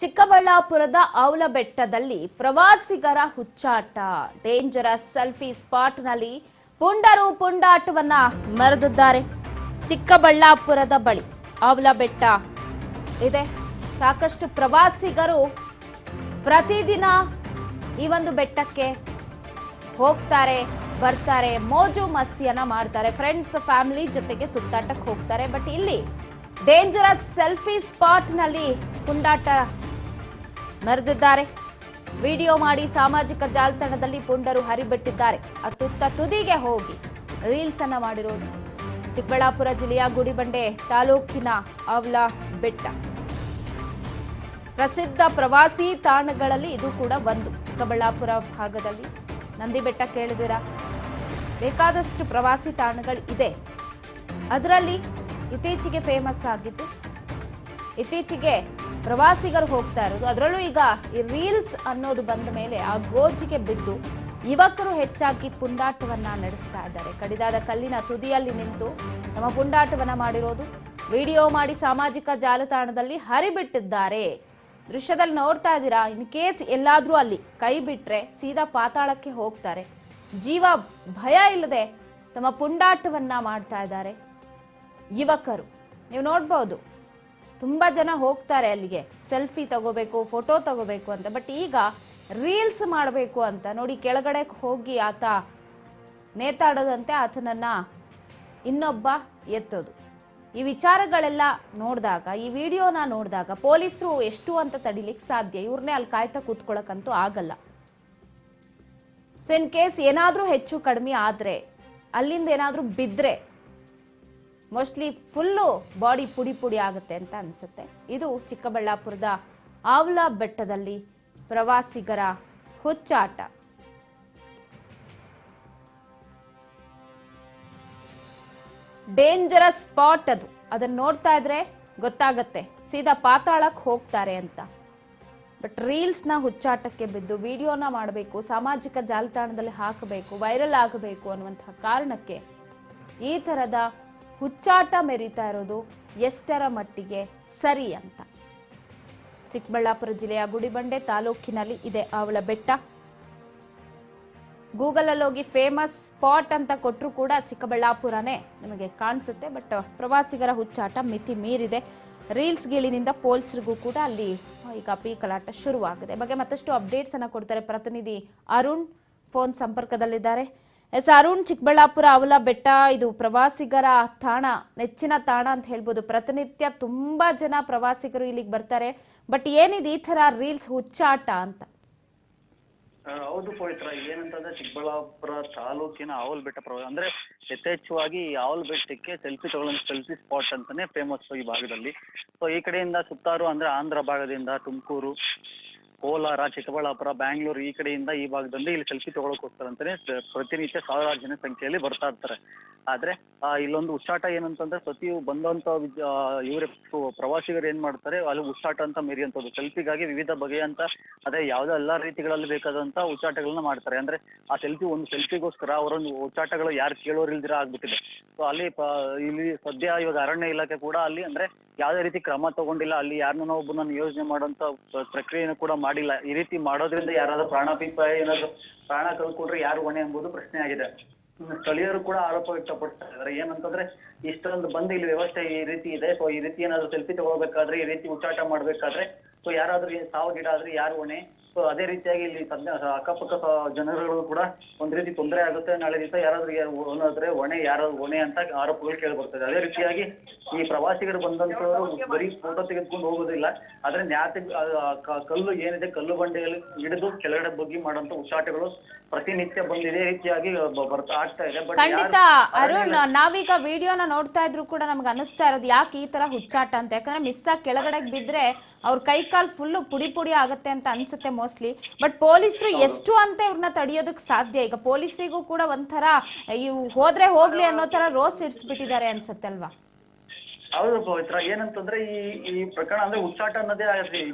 ಚಿಕ್ಕಬಳ್ಳಾಪುರದ ಬೆಟ್ಟದಲ್ಲಿ ಪ್ರವಾಸಿಗರ ಹುಚ್ಚಾಟ. Dangerous selfie ಸ್ಪಾಟ್ನಲ್ಲಿ ಪುಂಡರು ಪುಂಡಾಟವನ್ನ ಮರೆದಿದ್ದಾರೆ. ಚಿಕ್ಕಬಳ್ಳಾಪುರದ ಬಳಿ ಬೆಟ್ಟ ಇದೆ. ಸಾಕಷ್ಟು ಪ್ರವಾಸಿಗರು ಪ್ರತಿದಿನ ಈ ಒಂದು ಬೆಟ್ಟಕ್ಕೆ ಹೋಗ್ತಾರೆ, ಬರ್ತಾರೆ, ಮೋಜು ಮಸ್ತಿಯನ್ನ ಮಾಡ್ತಾರೆ. ಫ್ರೆಂಡ್ಸ್ ಫ್ಯಾಮಿಲಿ ಜೊತೆಗೆ ಸುತ್ತಾಟಕ್ಕೆ ಹೋಗ್ತಾರೆ. ಬಟ್ ಇಲ್ಲಿ ಡೇಂಜರಸ್ ಸೆಲ್ಫಿ ಸ್ಪಾಟ್ನಲ್ಲಿ ಪುಂಡಾಟ ಮೆರೆದಿದ್ದಾರೆ. ವಿಡಿಯೋ ಮಾಡಿ ಸಾಮಾಜಿಕ ಜಾಲತಾಣದಲ್ಲಿ ಪುಂಡರು ಹರಿಬಿಟ್ಟಿದ್ದಾರೆ. ಅತ್ತುತ್ತ ತುದಿಗೆ ಹೋಗಿ ರೀಲ್ಸ್ ಅನ್ನ ಮಾಡಿರೋದು. ಚಿಕ್ಕಬಳ್ಳಾಪುರ ಜಿಲ್ಲೆಯ ಗುಡಿಬಂಡೆ ತಾಲೂಕಿನ ಅವಲ ಬೆಟ್ಟ. ಪ್ರಸಿದ್ಧ ಪ್ರವಾಸಿ ತಾಣಗಳಲ್ಲಿ ಇದು ಕೂಡ ಒಂದು. ಚಿಕ್ಕಬಳ್ಳಾಪುರ ಭಾಗದಲ್ಲಿ. ನಂದಿ ಬೆಟ್ಟ ಕೇಳಿದಿರಾ ಬೇಕಾದಷ್ಟು ಪ್ರವಾಸಿ ತಾಣಗಳು ಇದೆ ಅದರಲ್ಲಿ ಇತ್ತೀಚೆಗೆ ಫೇಮಸ್ ಆಗಿದ್ದು ಇತ್ತೀಚೆಗೆ ಪ್ರವಾಸಿಗರು ಹೋಗ್ತಾ ಇರೋದು. ಅದರಲ್ಲೂ ಈಗ ಈ ರೀಲ್ಸ್ ಅನ್ನೋದು ಬಂದ ಮೇಲೆ ಆ ಗೋಜಿಗೆ ಬಿದ್ದು ಯುವಕರು ಹೆಚ್ಚಾಗಿ ಪುಂಡಾಟವನ್ನ ನಡೆಸ್ತಾ ಇದ್ದಾರೆ. ಕಡಿದಾದ ಕಲ್ಲಿನ ತುದಿಯಲ್ಲಿ ನಿಂತು ತಮ್ಮ ಪುಂಡಾಟವನ್ನ ಮಾಡಿರೋದು. ವಿಡಿಯೋ ಮಾಡಿ ಸಾಮಾಜಿಕ ಜಾಲತಾಣದಲ್ಲಿ ಹರಿಬಿಟ್ಟಿದ್ದಾರೆ. ದೃಶ್ಯದಲ್ಲಿ ನೋಡ್ತಾ ಇದ್ದೀರಾ? ಇನ್ ಕೇಸ್ ಎಲ್ಲಾದ್ರೂ ಅಲ್ಲಿ ಕೈ ಬಿಟ್ಟರೆ ಸೀದಾ ಪಾತಾಳಕ್ಕೆ ಹೋಗ್ತಾರೆ. ಜೀವ ಭಯ ಇಲ್ಲದೆ ತಮ್ಮ ಪುಂಡಾಟವನ್ನ ಮಾಡ್ತಾ ಇದ್ದಾರೆ ಯುವಕರು. ನೀವು ನೋಡ್ಬೋದು. ತುಂಬಾ ಜನ ಹೋಗ್ತಾರೆ ಅಲ್ಲಿಗೆ. ಸೆಲ್ಫಿ ತಗೋಬೇಕು, ಫೋಟೋ ತಗೋಬೇಕು ಅಂತ. ಬಟ್ ಈಗ ರೀಲ್ಸ್ ಮಾಡಬೇಕು ಅಂತ. ನೋಡಿ, ಕೆಳಗಡೆ ಹೋಗಿ ಆತ ನೇತಾಡೋದಂತೆ ಆತನನ್ನ ಇನ್ನೊಬ್ಬ ಎತ್ತೋದು. ಈ ವಿಚಾರಗಳೆಲ್ಲ ನೋಡಿದಾಗ, ಈ ವಿಡಿಯೋನ ನೋಡಿದಾಗ ಪೊಲೀಸರು ಎಷ್ಟು ಅಂತ ತಡಿಲಿಕ್ಕೆ ಸಾಧ್ಯ? ಇವ್ರನ್ನೇ ಅಲ್ಲಿ ಕಾಯ್ತಾ ಕೂತ್ಕೊಳ್ಳೋಕ್ಕಂತೂ ಆಗಲ್ಲ. ಸೊ ಇನ್ ಕೇಸ್ ಏನಾದರೂ ಹೆಚ್ಚು ಕಡಿಮೆ ಆದರೆ, ಅಲ್ಲಿಂದ ಏನಾದರೂ ಬಿದ್ದರೆ ಮೋಸ್ಟ್ಲಿ ಫುಲ್ಲು ಬಾಡಿ ಪುಡಿ ಪುಡಿ ಆಗುತ್ತೆ ಅಂತ ಅನಿಸುತ್ತೆ ಇದು ಚಿಕ್ಕಬಳ್ಳಾಪುರದ ಆವ್ಲಾ ಬೆಟ್ಟದಲ್ಲಿ ಪ್ರವಾಸಿಗರ ಹುಚ್ಚಾಟ ಡೇಂಜರಸ್ ಸ್ಪಾಟ್ ಅದು ಅದನ್ನ ನೋಡ್ತಾ ಇದ್ರೆ ಗೊತ್ತಾಗತ್ತೆ ಸೀದಾ ಪಾತಾಳಕ್ಕೆ ಹೋಗ್ತಾರೆ ಅಂತ ಬಟ್ ರೀಲ್ಸ್ನ ಹುಚ್ಚಾಟಕ್ಕೆ ಬಿದ್ದು ವಿಡಿಯೋನ ಮಾಡಬೇಕು ಸಾಮಾಜಿಕ ಜಾಲತಾಣದಲ್ಲಿ ಹಾಕಬೇಕು ವೈರಲ್ ಆಗಬೇಕು ಅನ್ನುವಂತಹ ಕಾರಣಕ್ಕೆ ಈ ಥರದ ಹುಚ್ಚಾಟ ಮೆರೀತಾ ಇರೋದು ಎಷ್ಟರ ಮಟ್ಟಿಗೆ ಸರಿ ಅಂತ. ಚಿಕ್ಕಬಳ್ಳಾಪುರ ಜಿಲ್ಲೆಯ ಗುಡಿಬಂಡೆ ತಾಲೂಕಿನಲ್ಲಿ ಇದೆ ಅವಳ ಬೆಟ್ಟ. ಗೂಗಲಲ್ಲಿ ಹೋಗಿ ಫೇಮಸ್ ಸ್ಪಾಟ್ ಅಂತ ಕೊಟ್ಟರು ಕೂಡ ಚಿಕ್ಕಬಳ್ಳಾಪುರನೇ ನಿಮಗೆ ಕಾಣಿಸುತ್ತೆ, ಬಟ್ ಪ್ರವಾಸಿಗರ ಹುಚ್ಚಾಟ ಮಿತಿ ಮೀರಿದೆ. ರೀಲ್ಸ್ ಗೀಳಿನಿಂದ ಪೋಲ್ಸ್ರಿಗೂ ಕೂಡ ಅಲ್ಲಿ ಈಗ ಪೀಕಲಾಟ ಶುರುವಾಗಿದೆ. ಬಗ್ಗೆ ಮತ್ತಷ್ಟು ಅಪ್ಡೇಟ್ಸ್ ಅನ್ನ ಕೊಡ್ತಾರೆ ಪ್ರತಿನಿಧಿ ಅರುಣ್. ಫೋನ್ ಸಂಪರ್ಕದಲ್ಲಿದ್ದಾರೆ. ಎಸ್ ಅರುಣ್, ಚಿಕ್ಕಬಳ್ಳಾಪುರ, ಅವಲ, ಬೆಟ್ಟ, ಇದು ಪ್ರವಾಸಿಗರ ತಾಣ, ನೆಚ್ಚಿನ ತಾಣ ಅಂತ ಹೇಳ್ಬೋದು. ಪ್ರತಿನಿತ್ಯ ತುಂಬಾ ಜನ ಪ್ರವಾಸಿಗರು ಇಲ್ಲಿಗೆ ಬರ್ತಾರೆ. ಬಟ್ ಏನಿದೆ ಈ ತರ ರೀಲ್ಸ್ ಹುಚ್ಚಾಟ ಅಂತ? ಹೌದು ಪವಿತ್ರ. ಏನಂತಂದ್ರೆ ಚಿಕ್ಕಬಳ್ಳಾಪುರ ತಾಲೂಕಿನ ಆವಲ್ ಬೆಟ್ಟ ಪ್ರವ, ಅಂದ್ರೆ ಯಥೇಚ್ಛವಾಗಿ ಆವಲ್ ಬೆಟ್ಟಕ್ಕೆ ಸೆಲ್ಫಿ ತಗೊಳ್ಳೋ ಸೆಲ್ಫಿ ಸ್ಪಾಟ್ ಅಂತಾನೆ ಫೇಮಸ್ ಈ ಭಾಗದಲ್ಲಿ. ಸೊ ಈ ಕಡೆಯಿಂದ ಸುತ್ತಾರು ಅಂದ್ರೆ ಆಂಧ್ರ ಭಾಗದಿಂದ ತುಮಕೂರು ಕೋಲಾರ ಚಿಕ್ಕಬಳ್ಳಾಪುರ, ಬ್ಯಾಂಗ್ಳೂರು ಈ ಕಡೆಯಿಂದ ಈ ಭಾಗದಲ್ಲಿ ಇಲ್ಲಿ ಸೆಲ್ಫಿ ತಗೊಳಕೋಸ್ಕರ ಅಂತಾನೆ ಪ್ರತಿನಿತ್ಯ ಸಾವಿರಾರು ಜನ ಸಂಖ್ಯೆಯಲ್ಲಿ ಬರ್ತಾ ಇರ್ತಾರೆ. ಆದ್ರೆ ಇಲ್ಲೊಂದು ಉಚ್ಚಾಟ ಏನಂತಂದ್ರೆ ಪ್ರತಿ ಬಂದಂತ ಇವ್ರ ಪ್ರವಾಸಿಗರು ಏನ್ ಮಾಡ್ತಾರೆ, ಅಲ್ಲಿ ಉಚ್ಚಾಟ ಅಂತ ಮೆರೆಯುವಂಥದ್ದು. ಸೆಲ್ಫಿಗಾಗಿ ವಿವಿಧ ಬಗೆಯಂತ, ಅದೇ ಯಾವ್ದೋ ಎಲ್ಲಾ ರೀತಿಗಳಲ್ಲಿ ಬೇಕಾದಂತ ಉಚ್ಚಾಟಗಳನ್ನ ಮಾಡ್ತಾರೆ. ಅಂದ್ರೆ ಆ ಸೆಲ್ಫಿ ಒಂದು ಸೆಲ್ಫಿಗೋಸ್ಕರ ಅವರೊಂದು ಉಚ್ಚಾಟಗಳು ಯಾರು ಕೇಳೋರಿಲ್ದಿರ ಆಗ್ಬಿಟ್ಟಿದೆ. ಸೊ ಅಲ್ಲಿ ಇಲ್ಲಿ ಸದ್ಯ ಇವಾಗ ಅರಣ್ಯ ಇಲಾಖೆ ಕೂಡ ಅಲ್ಲಿ, ಅಂದ್ರೆ ಯಾವ್ದೇ ರೀತಿ ಕ್ರಮ ತಗೊಂಡಿಲ್ಲ. ಅಲ್ಲಿ ಯಾರನ್ನ ಒಬ್ಬನ ನಿಯೋಜನೆ ಮಾಡುವಂತ ಪ್ರ- ಪ್ರಕ್ರಿಯೆಯನ್ನು ಕೂಡ ಮಾಡಿಲ್ಲ. ಈ ರೀತಿ ಮಾಡೋದ್ರಿಂದ ಯಾರಾದ್ರೂ ಪ್ರಾಣಾಪಾಯ ಏನಾದ್ರು ಪ್ರಾಣ ಕಳ್ಕೊಂಡ್ರೆ ಯಾರು ಹೊಣೆ ಎಂಬುದು ಪ್ರಶ್ನೆ ಆಗಿದೆ. ಸ್ಥಳೀಯರು ಕೂಡ ಆರೋಪ ವ್ಯಕ್ತಪಡಿಸ್ತಾ ಇದಾರೆ ಏನಂತಂದ್ರೆ ಇಷ್ಟೊಂದು ಬಂದು ಇಲ್ಲಿ ವ್ಯವಸ್ಥೆ ಈ ರೀತಿ ಇದೆ. ಸೊ ಈ ರೀತಿ ಏನಾದ್ರು ಸೆಲ್ಫಿ ತಗೋಬೇಕಾದ್ರೆ ಈ ರೀತಿ ಉಚ್ಚಾಟ ಮಾಡ್ಬೇಕಾದ್ರೆ ಸೊ ಯಾರಾದ್ರೂ ಸಾವು ಗಿಡ ಆದ್ರೆ ಯಾರು ಹೊಣೆ ಸೊ ಅದೇ ರೀತಿಯಾಗಿ ಇಲ್ಲಿ ಸದ್ಯ ಅಕ್ಕಪಕ್ಕ ಜನರುಗಳು ಕೂಡ ಒಂದ್ ರೀತಿ ತೊಂದರೆ ಆಗುತ್ತೆ. ನಾಳೆ ದಿವಸ ಯಾರಾದ್ರೂ ಏನಾದ್ರೆ ಹೊಣೆ ಯಾರು ಹೊಣೆ ಅಂತ ಆರೋಪಗಳು ಕೇಳಿ ಬರ್ತದೆ. ಅದೇ ರೀತಿಯಾಗಿ ಈ ಪ್ರವಾಸಿಗರು ಬಂದಂತವರು ಬರೀ ಫೋಟೋ ತೆಗೆದುಕೊಂಡು ಹೋಗೋದಿಲ್ಲ. ಆದ್ರೆ ನ್ಯಾತ ಕಲ್ಲು ಏನಿದೆ ಕಲ್ಲು ಬಂಡೆಯಲ್ಲಿ ಹಿಡಿದು ಕೆಳಗಡೆ ಬಗ್ಗಿ ಮಾಡುವಂತ ಉಚ್ಚಾಟಗಳು ಪ್ರತಿನಿತ್ಯ ಬಂದು ಇದೇ ರೀತಿಯಾಗಿ ಬರ್ತಾ ಆಗ್ತಾ ಇದೆ. ಖಂಡಿತ ಅರುಣ್ ನಾವೀಗ ವಿಡಿಯೋನ ನೋಡ್ತಾ ಇದ್ರು ಕೂಡ ನಮ್ಗೆ ಅನಿಸ್ತಾ ಇರೋದು ಯಾಕೆ ಈ ತರ ಹುಚ್ಚಾಟ ಅಂತ. ಯಾಕಂದ್ರೆ ಮಿಸ್ ಆಗಿ ಕೆಳಗಡೆ ಬಿದ್ರೆ ಅವ್ರ ಕೈ ಕಾಲು ಫುಲ್ಲು ಪುಡಿ ಪುಡಿ ಆಗುತ್ತೆ ಅಂತ ಅನ್ಸುತ್ತೆ ಮೋಸ್ಟ್ಲಿ ಬಟ್ ಪೊಲೀಸರು ಎಷ್ಟು ಅಂತ ಇವ್ರನ್ನ ತಡೆಯೋದಕ್ಕೆ ಸಾಧ್ಯ? ಈಗ ಪೊಲೀಸರಿಗೂ ಕೂಡ ಒಂಥರ ಇವು ಹೋದ್ರೆ ಹೋಗ್ಲಿ ಅನ್ನೋ ಥರ ರೋಸ್ ಇಡ್ಸ್ಬಿಟ್ಟಿದ್ದಾರೆ ಅನ್ಸುತ್ತೆ ಅಲ್ವಾ ಹೌದು ಪವಿತ್ರ ಏನಂತಂದ್ರೆ ಈ ಈ ಪ್ರಕರಣ ಅಂದ್ರೆ ಹುಚ್ಚಾಟ ಅನ್ನೋದೇ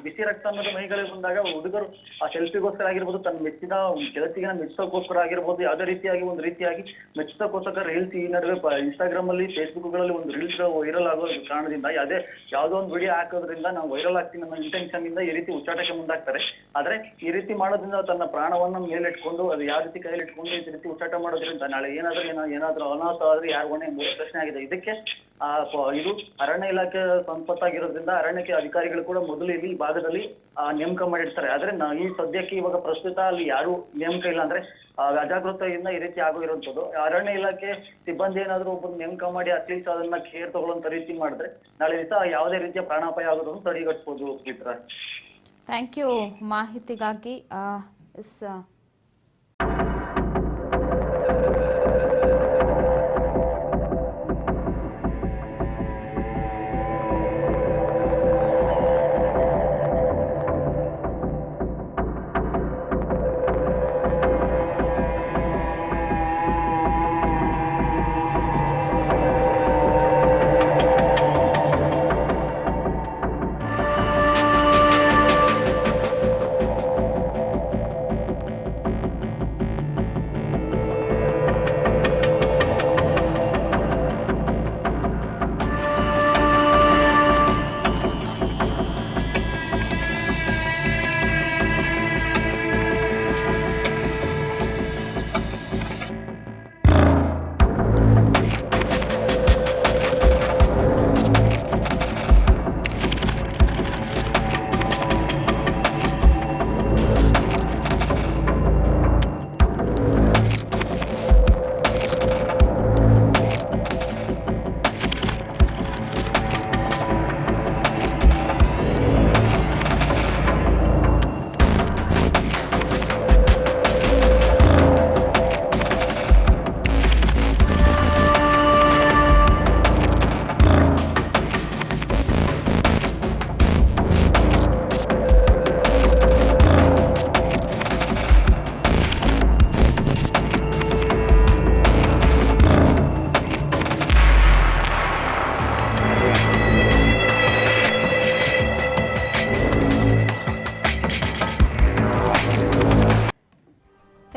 ಬಿಸಿ ರಕ್ತ ಅನ್ನೋದು ಮೈಗಳಿಗೆ ಬಂದಾಗ ಹುಡುಗರು ಆ ಸೆಲ್ಫಿಗೋಸ್ಕರ ಆಗಿರ್ಬೋದು, ತನ್ನ ಮೆಚ್ಚಿನ ಗೆಳತಿಗೆ ಮೆಚ್ಚೋಕೋಸ್ಕರ ಆಗಿರ್ಬೋದು, ಯಾವುದೇ ರೀತಿಯಾಗಿ ಒಂದು ರೀತಿಯಾಗಿ ಮೆಚ್ಚಿಸೋಕೋಸ್ಕರ ರೀಲ್ಸ್ ಈ ನಡುವೆ ಇನ್ಸ್ಟಾಗ್ರಾಮ್ ಅಲ್ಲಿ ಫೇಸ್ಬುಕ್ಗಳಲ್ಲಿ ಒಂದು ರೀಲ್ಸ್ ವೈರಲ್ ಆಗೋ ಕಾರಣದಿಂದ, ಯಾವುದೇ ಯಾವ್ದೋ ಒಂದು ವಿಡಿಯೋ ಹಾಕೋದ್ರಿಂದ ನಾವು ವೈರಲ್ ಆಗ್ತೀನಿ ಅನ್ನೋ ಇಂಟೆನ್ಷನ್ ಇಂದ ಈ ರೀತಿ ಉಚ್ಚಾಟಕ್ಕೆ ಮುಂದಾಗ್ತಾರೆ. ಆದ್ರೆ ಈ ರೀತಿ ಮಾಡೋದ್ರಿಂದ ತನ್ನ ಪ್ರಾಣವನ್ನ ಮೇಲಿಟ್ಕೊಂಡು, ಅದು ಯಾವ ರೀತಿ ಕೈಲಿಟ್ಕೊಂಡು ಈ ರೀತಿ ಹುಚ್ಚಾಟ ಮಾಡೋದ್ರಿಂದ ನಾಳೆ ಏನಾದ್ರೂ ಏನೋ, ಏನಾದ್ರೂ ಅನಾಹುತ ಆದ್ರೆ ಯಾರು ಹೊಣೆ ಪ್ರಶ್ನೆ ಆಗಿದೆ. ಇದಕ್ಕೆ ಆ ಇದು ಅರಣ್ಯ ಇಲಾಖೆ ಸಂಪತ್ತಾಗಿರೋದ್ರಿಂದ ಅರಣ್ಯಕ್ಕೆ ಅಧಿಕಾರಿಗಳು ಕೂಡ ಮೊದಲು ಇಲ್ಲಿ ಈ ಭಾಗದಲ್ಲಿ ಆ, ನೇಮಕ ಮಾಡಿರ್ತಾರೆ. ಆದ್ರೆ ಈ ಸದ್ಯಕ್ಕೆ ಇವಾಗ ಪ್ರಸ್ತುತ ಅಲ್ಲಿ ಯಾರು ನೇಮಕ ಇಲ್ಲ ಅಂದ್ರೆ ಆ, ಅಜಾಗೃತೆಯಿಂದ ಈ ರೀತಿ ಆಗೋ ಇರುವಂತದ್ದು ಅರಣ್ಯ ಇಲಾಖೆ ಸಿಬ್ಬಂದಿ ಏನಾದ್ರು ಒಬ್ಬರು ನೇಮಕ ಮಾಡಿ ಅಟ್ಲೀಸ್ಟ್ ಅದನ್ನ ಕೇರ್ ತಗೊಳ್ಳೋಂತ ರೀತಿ ಮಾಡಿದ್ರೆ ನಾಳೆ ದಿವಸ ಯಾವುದೇ ರೀತಿಯ ಪ್ರಾಣಾಪಾಯ ಆಗೋದನ್ನು ತಡೆಗಟ್ಬೋದು ಚಿತ್ರ ಥ್ಯಾಂಕ್ ಯು ಮಾಹಿತಿಗಾಗಿ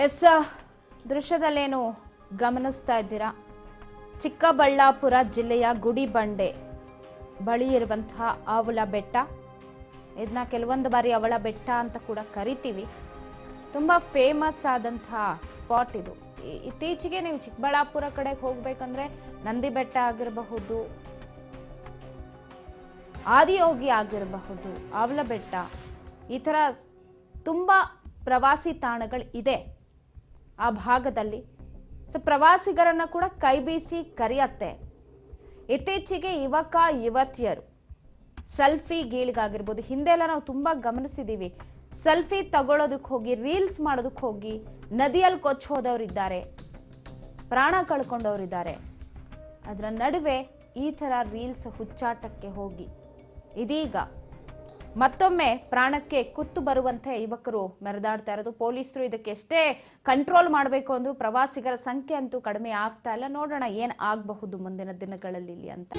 ಎಸ್, ದೃಶ್ಯದಲ್ಲೇನು ಗಮನಿಸ್ತಾ ಇದ್ದೀರಾ? ಚಿಕ್ಕಬಳ್ಳಾಪುರ ಜಿಲ್ಲೆಯ ಗುಡಿಬಂಡೆ ಬಳಿ ಇರುವಂತಹ ಅವಳ ಬೆಟ್ಟ. ಇದನ್ನ ಕೆಲವೊಂದು ಬಾರಿ ಅವಳ ಬೆಟ್ಟ ಅಂತ ಕೂಡ ಕರಿತೀವಿ. ತುಂಬ ಫೇಮಸ್ ಆದಂತಹ ಸ್ಪಾಟ್ ಇದು. ಇತ್ತೀಚೆಗೆ ನೀವು ಚಿಕ್ಕಬಳ್ಳಾಪುರ ಕಡೆಗೆ ಹೋಗ್ಬೇಕಂದ್ರೆ ನಂದಿ ಬೆಟ್ಟ ಆಗಿರಬಹುದು, ಆದಿಯೋಗಿ ಆಗಿರಬಹುದು ಅವಲ ಬೆಟ್ಟ, ಈ ಥರ ತುಂಬ ಪ್ರವಾಸಿ ತಾಣಗಳು ಇದೆ. ಆ ಭಾಗದಲ್ಲಿ. ಸೊ ಪ್ರವಾಸಿಗರನ್ನ ಕೂಡ ಕೈ ಬೀಸಿ ಕರೆಯತ್ತೆ. ಇತ್ತೀಚೆಗೆ ಯುವಕ, ಯುವತಿಯರು ಸೆಲ್ಫಿ ಗೀಳಿಗಾಗಿರ್ಬೋದು, ಹಿಂದೆಲ್ಲ ನಾವು ತುಂಬ ಗಮನಿಸಿದ್ದೀವಿ ಸೆಲ್ಫಿ ತಗೊಳ್ಳೋದಕ್ಕೆ ಹೋಗಿ, ರೀಲ್ಸ್ ಮಾಡೋದಕ್ಕೆ ಹೋಗಿ, ನದಿಯಲ್ಲಿ ಕೊಚ್ಚೋದವರಿದ್ದಾರೆ ಪ್ರಾಣ ಕಳ್ಕೊಂಡವರಿದ್ದಾರೆ. ಅದರ ನಡುವೆ ಈ ಥರ ರೀಲ್ಸ್ ಹುಚ್ಚಾಟಕ್ಕೆ ಹೋಗಿ. ಇದೀಗ ಮತ್ತೊಮ್ಮೆ ಪ್ರಾಣಕ್ಕೆ ಕುತ್ತು ಬರುವಂತೆ ಯುವಕರು ಮೆರೆದಾಡ್ತಾ ಇರೋದು. ಪೊಲೀಸರು ಇದಕ್ಕೆ ಎಷ್ಟೇ ಕಂಟ್ರೋಲ್ ಮಾಡಬೇಕು ಅಂದ್ರೆ ಪ್ರವಾಸಿಗರ ಸಂಖ್ಯೆ ಅಂತೂ ಕಡಿಮೆ ಆಗ್ತಾ ಇಲ್ಲ. ನೋಡೋಣ ಏನು ಆಗಬಹುದು ಮುಂದಿನ ದಿನಗಳಲ್ಲಿ ಅಂತ.